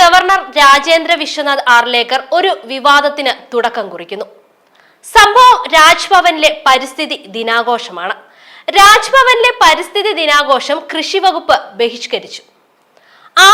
Governor Rajendra Vishwanath Arlekar ഒരു വിവാദത്തിന് തുടക്കം കുറിക്കുന്നു. സംഭവം രാജ്ഭവനിലെ പരിസ്ഥിതി ദിനാഘോഷമാണ്. രാജ്ഭവനിലെ പരിസ്ഥിതി ദിനാഘോഷം കൃഷി വകുപ്പ് ബഹിഷ്കരിച്ചു.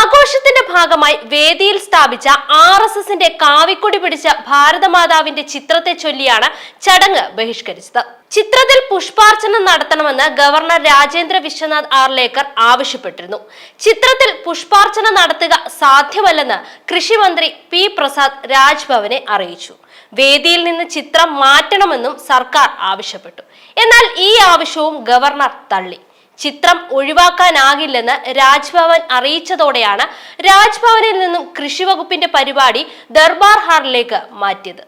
ആഘോഷത്തിന്റെ ഭാഗമായി വേദിയിൽ സ്ഥാപിച്ച ആർ എസ് എസിന്റെ കാവിക്കൊടി പിടിച്ച ഭാരതമാതാവിന്റെ ചിത്രത്തെ ചൊല്ലിയാണ് ചടങ്ങ് ബഹിഷ്കരിച്ചത്. ചിത്രത്തിൽ പുഷ്പാർച്ചന നടത്തണമെന്ന് ഗവർണർ രാജേന്ദ്ര വിശ്വനാഥ് ആർലേക്കർ ആവശ്യപ്പെട്ടിരുന്നു. ചിത്രത്തിൽ പുഷ്പാർച്ചന നടത്തുക സാധ്യമല്ലെന്ന് കൃഷിമന്ത്രി പി പ്രസാദ് രാജ്ഭവനെ അറിയിച്ചു. വേദിയിൽ നിന്ന് ചിത്രം മാറ്റണമെന്നും സർക്കാർ ആവശ്യപ്പെട്ടു. എന്നാൽ ഈ ആവശ്യവും ഗവർണർ തള്ളി. ചിത്രം ഒഴിവാക്കാനാകില്ലെന്ന് രാജ്ഭവൻ അറിയിച്ചതോടെയാണ് രാജ്ഭവനിൽ നിന്നും കൃഷി വകുപ്പിന്റെ പരിപാടി ദർബാർ ഹാളിലേക്ക് മാറ്റിയത്.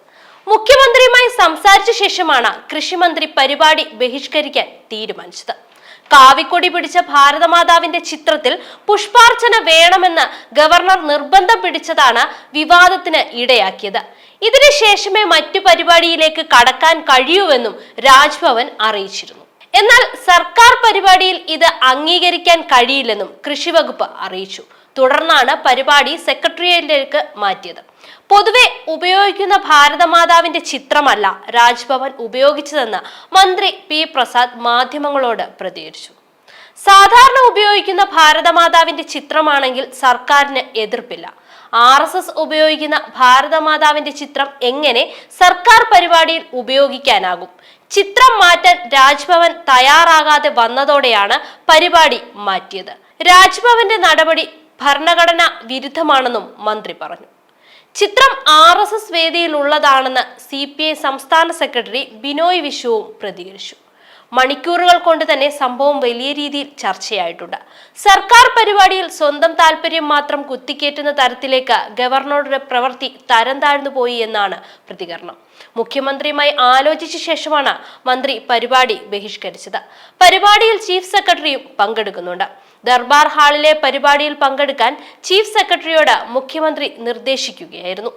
മുഖ്യമന്ത്രിയുമായി സംസാരിച്ച ശേഷമാണ് കൃഷിമന്ത്രി പരിപാടി ബഹിഷ്കരിക്കാൻ തീരുമാനിച്ചത്. കാവിക്കൊടി പിടിച്ച ഭാരതമാതാവിന്റെ ചിത്രത്തിൽ പുഷ്പാർച്ചന വേണമെന്ന് ഗവർണർ നിർബന്ധം പിടിച്ചതാണ് വിവാദത്തിന് ഇടയാക്കിയത്. ഇതിനുശേഷമേ മറ്റു പരിപാടിയിലേക്ക് കടക്കാൻ കഴിയൂവെന്നും രാജ്ഭവൻ അറിയിച്ചിരുന്നു. എന്നാൽ സർക്കാർ പരിപാടിയിൽ ഇത് അംഗീകരിക്കാൻ കഴിയില്ലെന്നും കൃഷിവകുപ്പ് അറിയിച്ചു. തുടർന്നാണ് പരിപാടി സെക്രട്ടേറിയറ്റിലേക്ക് മാറ്റിയത്. പൊതുവെ ഉപയോഗിക്കുന്ന ഭാരതമാതാവിന്റെ ചിത്രമല്ല രാജ്ഭവൻ ഉപയോഗിച്ചതെന്ന് മന്ത്രി പി പ്രസാദ് മാധ്യമങ്ങളോട് പ്രതികരിച്ചു. സാധാരണ ഉപയോഗിക്കുന്ന ഭാരതമാതാവിന്റെ ചിത്രമാണെങ്കിൽ സർക്കാരിന് എതിർപ്പില്ല. ആർ എസ് എസ് ഉപയോഗിക്കുന്ന ഭാരതമാതാവിന്റെ ചിത്രം എങ്ങനെ സർക്കാർ പരിപാടിയിൽ ഉപയോഗിക്കാനാകും? ചിത്രം മാറ്റാൻ രാജ്ഭവൻ തയ്യാറാകാതെ വന്നതോടെയാണ് പരിപാടി മാറ്റിയത്. രാജ്ഭവന്റെ നടപടി ഭരണഘടന വിരുദ്ധമാണെന്നും മന്ത്രി പറഞ്ഞു. ചിത്രം ആർ എസ് എസ് വേദിയിലുള്ളതാണെന്ന് സി പി ഐ സംസ്ഥാന സെക്രട്ടറി ബിനോയ് വിശുവും പ്രതികരിച്ചു. മണിക്കൂറുകൾ കൊണ്ട് തന്നെ സംഭവം വലിയ രീതിയിൽ ചർച്ചയായിട്ടുണ്ട്. സർക്കാർ പരിപാടിയിൽ സ്വന്തം താല്പര്യം മാത്രം കുത്തിക്കേറ്റുന്ന തരത്തിലേക്ക് ഗവർണറുടെ പ്രവൃത്തി തരം താഴ്ന്നു പോയി എന്നാണ് പ്രതികരണം. മുഖ്യമന്ത്രിയുമായി ആലോചിച്ച ശേഷമാണ് മന്ത്രി പരിപാടി ബഹിഷ്കരിച്ചത്. പരിപാടിയിൽ ചീഫ് സെക്രട്ടറിയും പങ്കെടുക്കുന്നുണ്ട്. ദർബാർ ഹാളിലെ പരിപാടിയിൽ പങ്കെടുക്കാൻ ചീഫ് സെക്രട്ടറിയോട് മുഖ്യമന്ത്രി നിർദ്ദേശിക്കുകയായിരുന്നു.